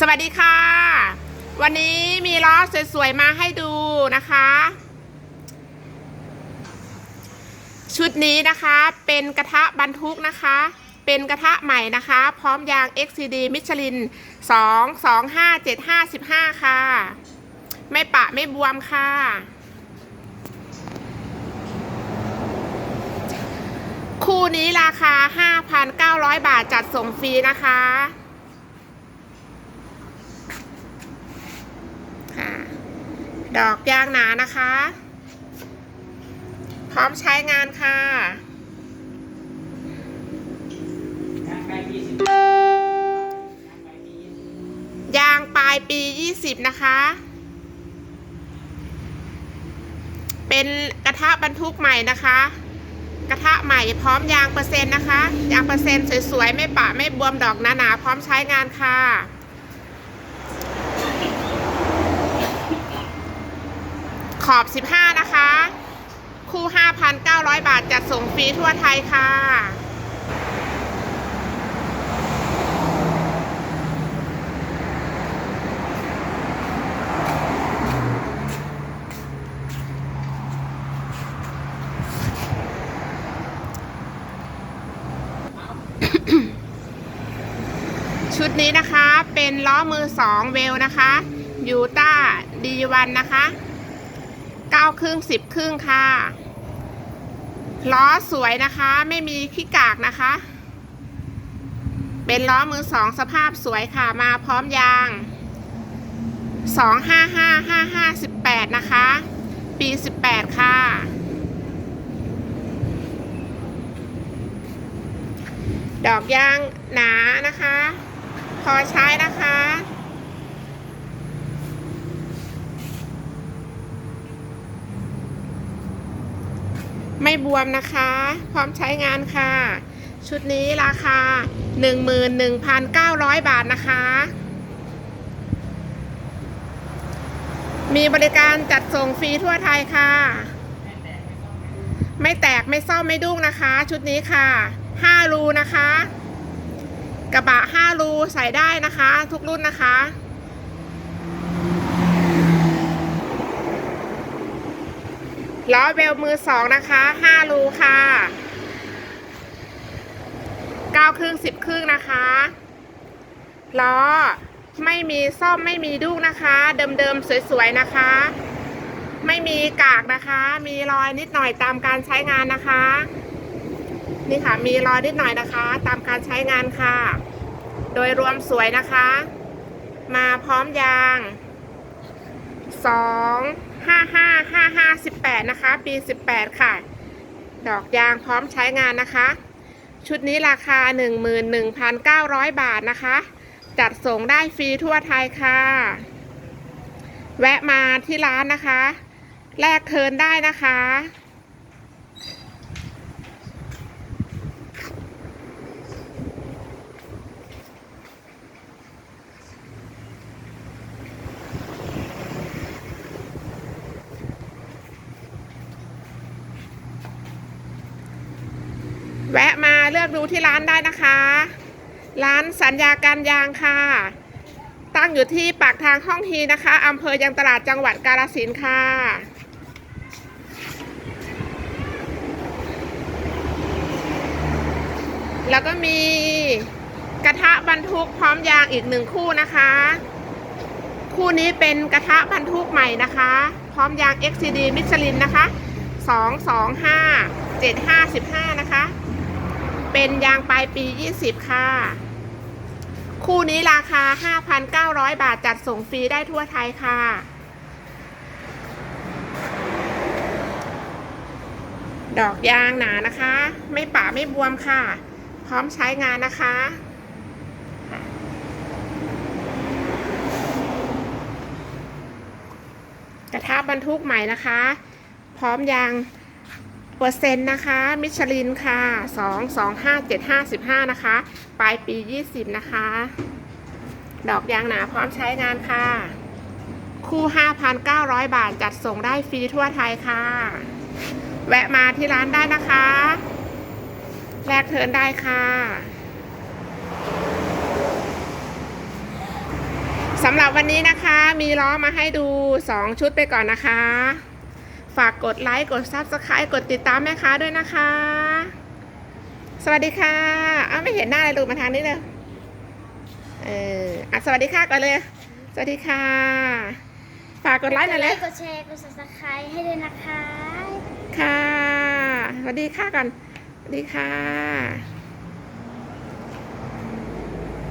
สวัสดีค่ะ วันนี้มีล้อสวยๆมาให้ดูนะคะ ชุดนี้นะคะเป็นกระทะบรรทุกนะคะ เป็นกระทะใหม่นะคะ พร้อมยาง XCD มิชลิน 2 2 5 7 5 15 ค่ะ ไม่ปะไม่บวมค่ะ คู่นี้ราคา 5,900 บาทจัดส่งฟรีนะคะ ค่ะ ดอกยางหนานะคะ พร้อมใช้งานค่ะยางปลายปี 20 นะคะ เป็นกระทะบรรทุกใหม่นะคะ กระทะใหม่พร้อมยางเปอร์เซ็นต์นะคะ ยางเปอร์เซ็นต์สวยๆ ไม่ปะไม่บวมดอกหนาๆ พร้อมใช้งานค่ะ ขอบ 15 นะคะ คู่ 5,900 บาท จัดส่งฟรีทั่วไทยค่ะ ชุดนี้นะคะเป็นล้อมือ2เวลนะคะยูต้าดีวันนะคะ 9ครึ่ง10ครึ่งค่ะล้อสวยนะคะ ไม่มีขี้กากนะคะ เป็นล้อมือ2สภาพสวยค่ะมาพร้อมยาง2555518นะคะ ปี18ค่ะดอกยางหนานะคะ พอใช้นะคะ ไม่บวมนะคะ พร้อมใช้งานค่ะ ชุดนี้ราคา 11,900 บาทนะคะ มีบริการจัดส่งฟรีทั่วไทยค่ะ ไม่แตกไม่ซ่อมไม่ดุ้งนะคะ ชุดนี้ค่ะ5รูนะคะ กระบะ5รูใส่ได้นะคะ ทุกรุ่นนะคะ ล้อเบลมือ2นะคะ5รูค่ะ9ครึ่ง10ครึ่งนะคะล้อไม่มีซ่อมไม่มีดุ้งนะคะ เดิมๆสวยๆนะคะ ไม่มีกากนะคะ มีรอยนิดหน่อยตามการใช้งานนะคะ นี่ค่ะมีรอยนิดหน่อยนะคะ ตามการใช้งานค่ะ โดยรวมสวยนะคะ มาพร้อมยาง2 5 5 5 5 18 นะคะ ปี 18 ค่ะ ดอกยางพร้อมใช้งานนะคะ ชุดนี้ราคา 11,900 บาทนะคะ จัดส่งได้ฟรีทั่วไทยค่ะ แวะมาที่ร้านนะคะ แลกเทิร์นได้นะคะ แวะมาเลือกดูที่ร้านได้นะคะ ร้านสัญญาการยางค่ะ ตั้งอยู่ที่ปากทางห้องทีนะคะอำเภอยังตลาดจังหวัดกาฬสินธุ์ค่ะแล้วก็มีกระทะบรรทุกพร้อมยางอีกหนึ่งคู่นะคะ คู่นี้เป็นกระทะบรรทุกใหม่นะคะ พร้อมยาง XCD มิชลินนะคะ 225 755 นะคะ เป็นยางปลายปี 20 ค่ะ คู่นี้ราคา 5,900 บาทจัดส่งฟรีได้ทั่วไทยค่ะ ดอกยางหนานะคะ ไม่ป่าไม่บวมค่ะ พร้อมใช้งานนะคะกระทะบรรทุกใหม่นะคะ พร้อมยาง เปอร์เซ็นต์นะคะ มิชลินค่ะ 2 2 5 7 5 15 นะคะ ปลายปี 20 นะคะ ดอกยางหนาพร้อมใช้งานค่ะ คู่ 5,900 บาทจัดส่งได้ฟรีทั่วไทยค่ะ แวะมาที่ร้านได้นะคะ แลกเทินได้ค่ะสำหรับวันนี้นะคะมีล้อมาให้ดู 2 ชุดไปก่อนนะคะ ฝากกดไลค์กด Subscribe กดติดตามแม่ค้าด้วยนะคะ สวัสดีค่ะอ้าวไม่เห็นหน้าเลยลูกมาทางนี้เลยเอออะสวัสดีค่ะก่อนเลย สวัสดีค่ะ ฝากกดไลค์หน่อยเลยกดแชร์กด subscribe ให้ด้วยนะคะ ค่ะ สวัสดีค่ะก่อน สวัสดีค่ะ